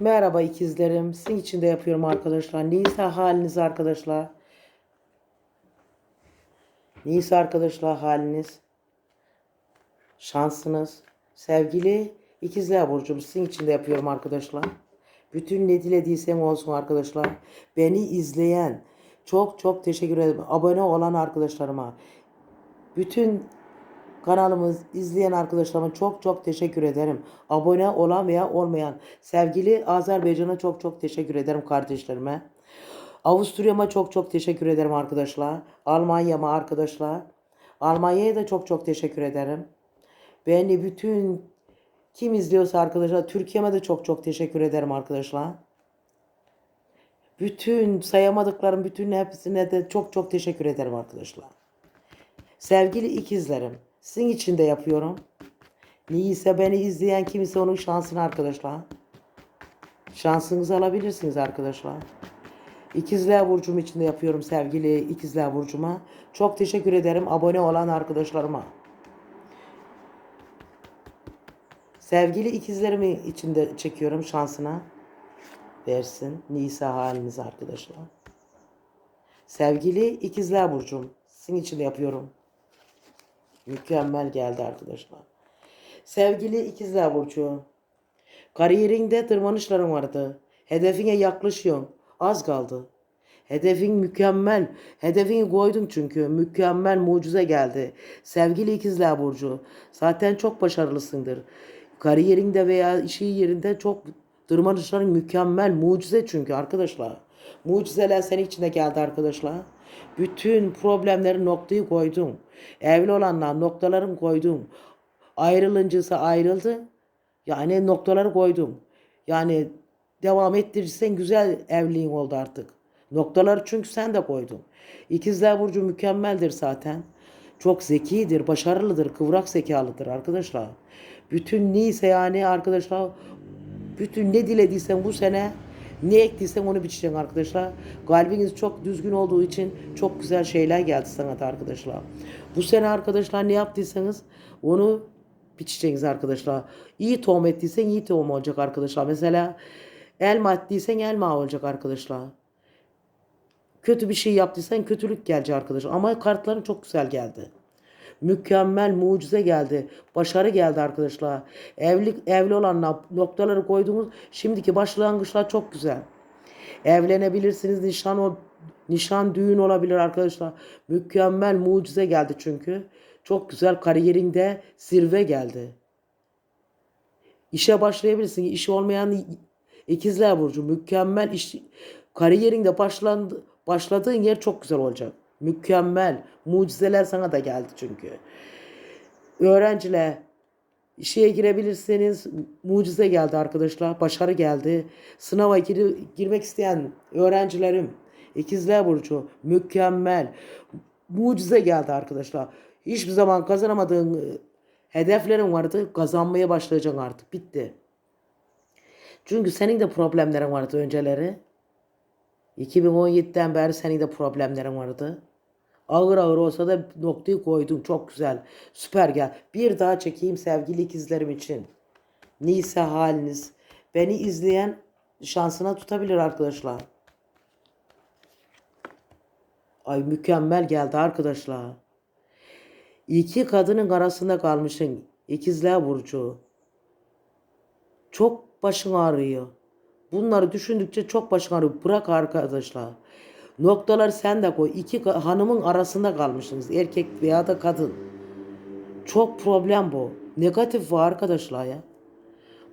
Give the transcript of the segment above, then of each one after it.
Merhaba ikizlerim. Sizin için de yapıyorum arkadaşlar. Neyse haliniz arkadaşlar. Neyse arkadaşlar haliniz. Şansınız. Sevgili ikizler burcum sizin için de yapıyorum arkadaşlar. Bütün ne dilediysem olsun arkadaşlar. Beni izleyen çok çok teşekkür ederim. Abone olan arkadaşlarıma. Bütün Kanalımız izleyen arkadaşlarıma çok çok teşekkür ederim. Abone olan veya olmayan sevgili Azerbaycan'a çok çok teşekkür ederim kardeşlerime. Avusturya'ma çok çok teşekkür ederim arkadaşlar. Almanya'ma arkadaşlar. Almanya'ya da çok çok teşekkür ederim. Beni bütün kim izliyorsa arkadaşlar Türkiye'me de çok çok teşekkür ederim arkadaşlar. Bütün sayamadıklarım bütün hepsine de çok çok teşekkür ederim arkadaşlar. Sevgili ikizlerim, sizin için de yapıyorum. Neyse beni izleyen kimse onun şansını arkadaşlar. Şansınızı alabilirsiniz arkadaşlar. İkizler Burcu'm için de yapıyorum sevgili İkizler Burcu'ma. Çok teşekkür ederim abone olan arkadaşlarıma. Sevgili ikizlerimi için de çekiyorum şansına. Versin. Nisa haliniz arkadaşlar. Sevgili İkizler Burcu'm. Sizin için yapıyorum. Mükemmel geldi arkadaşlar. Sevgili ikizler burcu. Kariyerinde tırmanışların vardı. Hedefine yaklaşıyorsun. Az kaldı. Hedefin mükemmel. Hedefini koydun çünkü. Mükemmel mucize geldi. Sevgili ikizler burcu. Zaten çok başarılısındır. Kariyerinde veya işi yerinde çok tırmanışların mükemmel. Mucize çünkü arkadaşlar. Mucizeler senin içinde geldi arkadaşlar. Bütün problemleri noktayı koydum. Evli olanlar noktaların koydum. Ayrılıncısı ayrıldı. Yani noktaları koydum. Yani devam ettirirsen güzel evliliğin oldu artık. Noktaları çünkü sen de koydun. İkizler Burcu mükemmeldir zaten. Çok zekidir, başarılıdır, kıvrak zekalıdır arkadaşlar. Bütün neyse yani arkadaşlar bütün ne dilediysen bu sene ne ektiysen onu biçeceksin arkadaşlar. Kalbiniz çok düzgün olduğu için çok güzel şeyler geldi sana da arkadaşlar. Bu sene arkadaşlar ne yaptıysanız onu biçeceksiniz arkadaşlar. İyi tohum ettiysen iyi tohum olacak arkadaşlar. Mesela elma ettiysen elma olacak arkadaşlar. Kötü bir şey yaptıysan kötülük gelecek arkadaşlar. Ama kartların çok güzel geldi. Mükemmel mucize geldi. Başarı geldi arkadaşlar. Evlilik evli olan noktaları koyduğumuz şimdiki başlangıçlar çok güzel. Evlenebilirsiniz. Nişan o nişan düğün olabilir arkadaşlar. Mükemmel mucize geldi çünkü. Çok güzel kariyerinde zirve geldi. İşe başlayabilirsin. İşi olmayan ikizler burcu mükemmel iş kariyerinde başlandı başladığın yer çok güzel olacak. Mükemmel. Mucizeler sana da geldi çünkü. Öğrenciler işe girebilirseniz mucize geldi arkadaşlar. Başarı geldi. Sınava gir girmek isteyen öğrencilerim ikizler burcu mükemmel. Mucize geldi arkadaşlar. Hiçbir zaman kazanamadığın e, hedeflerin vardı. Kazanmaya başlayacaksın artık. Bitti. Çünkü senin de problemlerin vardı önceleri. 2017'den beri senin de problemlerin vardı. Ağır ağır olsa da noktayı koydun. Çok güzel. Süper gel. Bir daha çekeyim sevgili ikizlerim için. Neyse haliniz. Beni izleyen şansına tutabilir arkadaşlar. Ay mükemmel geldi arkadaşlar. İki kadının arasında kalmışsın. İkizler Burcu. Çok başın ağrıyor. Bunları düşündükçe çok başın ağrıyor. Bırak arkadaşlar. Noktalar sen de koy. İki hanımın arasında kalmışsınız. Erkek veya da kadın. Çok problem bu. Negatif var arkadaşlar ya.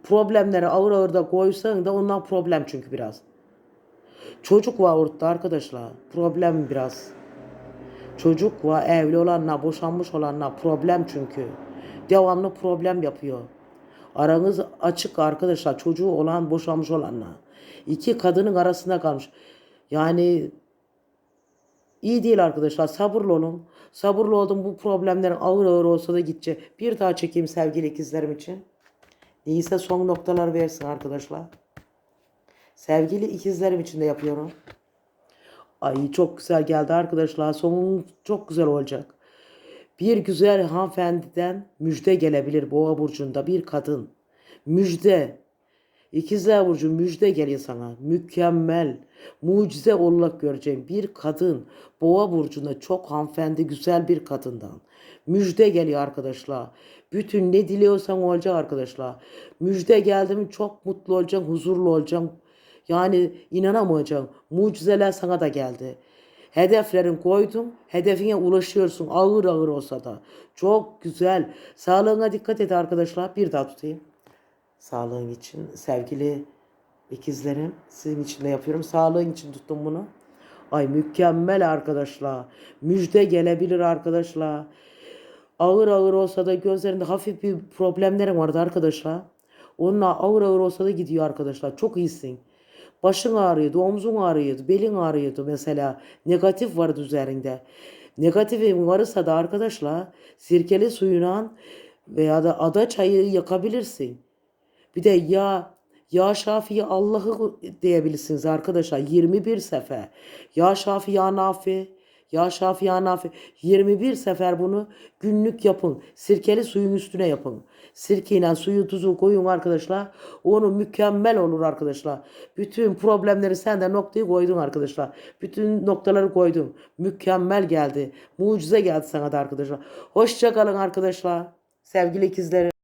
Problemleri ağır ağır da koysan da ondan problem çünkü biraz. Çocuk var ortada arkadaşlar. Problem biraz. Çocuk var evli olanlar, boşanmış olanlar problem çünkü. Devamlı problem yapıyor. Aranız açık arkadaşlar. Çocuğu olan, boşanmış olanlar. İki kadının arasında kalmış. Yani iyi değil arkadaşlar. Sabırlı olun. Sabırlı oldum bu problemlerin ağır ağır olsa da gidecek. Bir daha çekeyim sevgili ikizlerim için. Neyse son noktalar versin arkadaşlar. Sevgili ikizlerim için de yapıyorum. Ay çok güzel geldi arkadaşlar. Sonun çok güzel olacak. Bir güzel hanımefendiden müjde gelebilir boğa burcunda bir kadın. Müjde. İkizler Burcu müjde geliyor sana. Mükemmel. Mucize olarak göreceğim bir kadın. Boğa Burcu'nda çok hanımefendi güzel bir kadından. Müjde geliyor arkadaşlar. Bütün ne diliyorsan olacak arkadaşlar. Müjde geldi mi çok mutlu olacaksın, huzurlu olacaksın. Yani inanamayacaksın. Mucizeler sana da geldi. Hedeflerin koydun, hedefine ulaşıyorsun ağır ağır olsa da. Çok güzel. Sağlığına dikkat et arkadaşlar. Bir daha tutayım. Sağlığın için sevgili ikizlerim sizin için de yapıyorum. Sağlığın için tuttum bunu. Ay mükemmel arkadaşlar. Müjde gelebilir arkadaşlar. Ağır ağır olsa da gözlerinde hafif bir problemlerim vardı arkadaşlar. Onunla ağır ağır olsa da gidiyor arkadaşlar. Çok iyisin. Başın ağrıyordu, omzun ağrıyordu, belin ağrıyordu mesela. Negatif vardı üzerinde. Negatifin varsa da arkadaşlar sirkeli suyuna veya da ada çayı yakabilirsin. Bir de ya ya Şafi'yi Allah'ı diyebilirsiniz arkadaşlar 21 sefer. Ya Şafi ya Nafi. Ya Şafi ya Nafi. 21 sefer bunu günlük yapın. Sirkeli suyun üstüne yapın. Sirkeyle suyu tuzu koyun arkadaşlar. Onu mükemmel olur arkadaşlar. Bütün problemleri sen de noktayı koydun arkadaşlar. Bütün noktaları koydun. Mükemmel geldi. Mucize geldi sana da arkadaşlar. Hoşça kalın arkadaşlar. Sevgili ikizlerim.